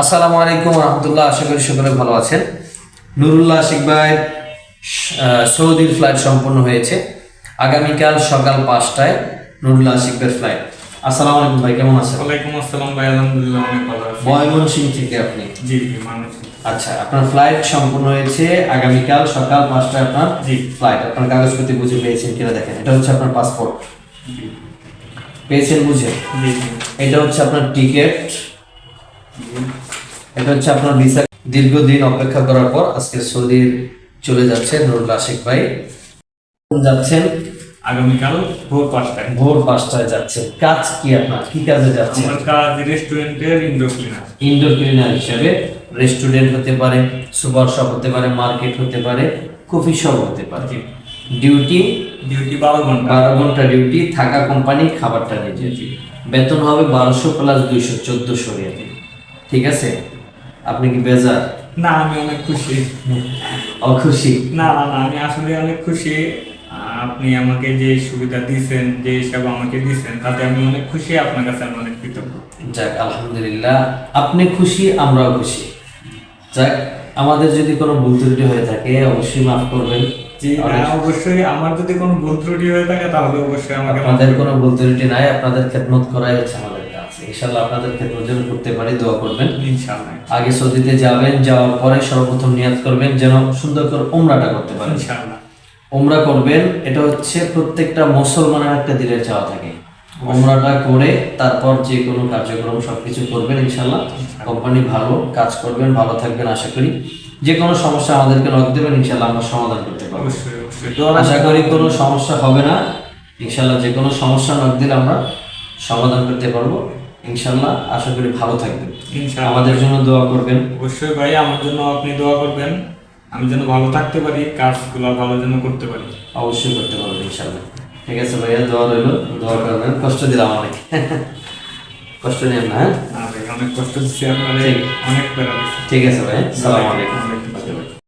আসসালামু আলাইকুম রহমতুল্লাহ আশা করি সকলে ভালো আছেন। নুরুল্লাহ আশিক ভাইয়ের সৌদির ফ্লাইট সম্পন্ন হয়েছে। আগামীকাল সকাল পাঁচটায় নুরুল্লাহ আশিক ভাইয়ের ফ্লাইট আসসালামু আলাইকুম ভাই কেমন আছেন? ওয়ালাইকুম আসসালাম ভাই আলহামদুলিল্লাহ অনেক ভালো আছি। ময়মনসিং থেকে আপনি? জি জি আচ্ছা আপনার ফ্লাইট সম্পূর্ণ হয়েছে আগামীকাল সকাল পাঁচটায় আপনার জি। ফ্লাইট আপনার কাগজপত্র বুঝে পেয়েছেন কিনা দেখেন। এটা হচ্ছে আপনার পাসপোর্ট পেয়েছেন বুঝে? জি এটা হচ্ছে আপনার টিকিট এটা হচ্ছে আপনার ভিসা দীর্ঘদিন অপেক্ষা করার পর আজকে সৌদির চলে যাচ্ছে নুরুল আশিক ভাই। যাচ্ছেন? আগামীকাল ভোর পাঁচটায়। ভোর পাঁচটায় যাচ্ছেন। কাজ কি আপনার? কি কাজে আমার কাজ রেস্টুরেন্টের ইনডোর ক্লিনার ইনডোর ক্লিনার হিসেবে রেস্টুরেন্ট হতে পারে সুপার শপ হতে পারে মার্কেট হতে পারে কফি শপ হতে পারে। ডিউটি? ডিউটি বারো ঘণ্টা। বারো ঘণ্টা ডিউটি থাকা কোম্পানি খাবারটা নিজে বেতন হবে বারোশো প্লাস দুইশো চোদ্দশো ঠিক আছে? আপনি কি বেজার? না আমি অনেক খুশি। অখুশি? না না না আমি আসলে অনেক খুশি। আপনি আমাকে যে সুবিধা দিয়েছেন যে হিসাব আমাকে দিয়েছেন তাতে আমি অনেক খুশি। আপনার কাছে আমি অনেক কৃতজ্ঞ। যাক আলহামদুলিল্লাহ। আপনি খুশি আমরাও খুশি। যাক আমাদের যদি কোনো ভুল ত্রুটি হয়ে থাকে অবশ্যই মাফ করবেন। অবশ্যই। আমার যদি কোনো ভুল ত্রুটি হয়ে থাকে তাহলে অবশ্যই আমাকে আপনাদের কোনো ভুল ত্রুটি নাই আপনাদের খেদমত করাই হচ্ছে আমাদের। ইনশাল্লাহ করতে পারি দোয়া করবেন। ইনশাআল্লাহ। আগে সৌদিতে যাবেন যাওয়ার পরে সর্বপ্রথম নিয়াত করবেন যেন সুন্দর করে উমরাটা করতে পারেন। ইনশাআল্লাহ। উমরা করবেন এটা হচ্ছে প্রত্যেকটা মুসলমানের একটা দিলের চাওয়া থাকে। ওমরাটা করে তারপর যে কোনো কার্যক্রম সবকিছু করবেন ইনশাল্লাহ কোম্পানি ভালো কাজ করবেন ভালো থাকবেন আশা করি। যে কোনো সমস্যা আমাদেরকে নক দেবেন ইনশাল্লাহ আমরা সমাধান করতে পারব। আশা করি কোনো সমস্যা হবে না। ইনশাল্লাহ যে কোনো সমস্যা নক দিলে আমরা সমাধান করতে পারব। ইনশাল্লাহ আশা করি ভালো থাকবেন। ইনশাআল্লাহ। আমাদের জন্য দোয়া করবেন। অবশ্যই ভাই আমার জন্য আপনি দোয়া করবেন। আমি যেন ভালো থাকতে পারি কাজগুলো ভালো যেন করতে পারি। অবশ্যই করতে পারবেন ইনশাল্লাহ ঠিক আছে ভাইয়া দোয়া রইল। দোয়া করবেন। কষ্ট দিলাম অনেক। কষ্ট নেন না হ্যাঁ? অনেক কষ্ট দিচ্ছি আপনাদের। ঠিক। অনেক ঠিক আছে ভাই সালাম আলাইকুম।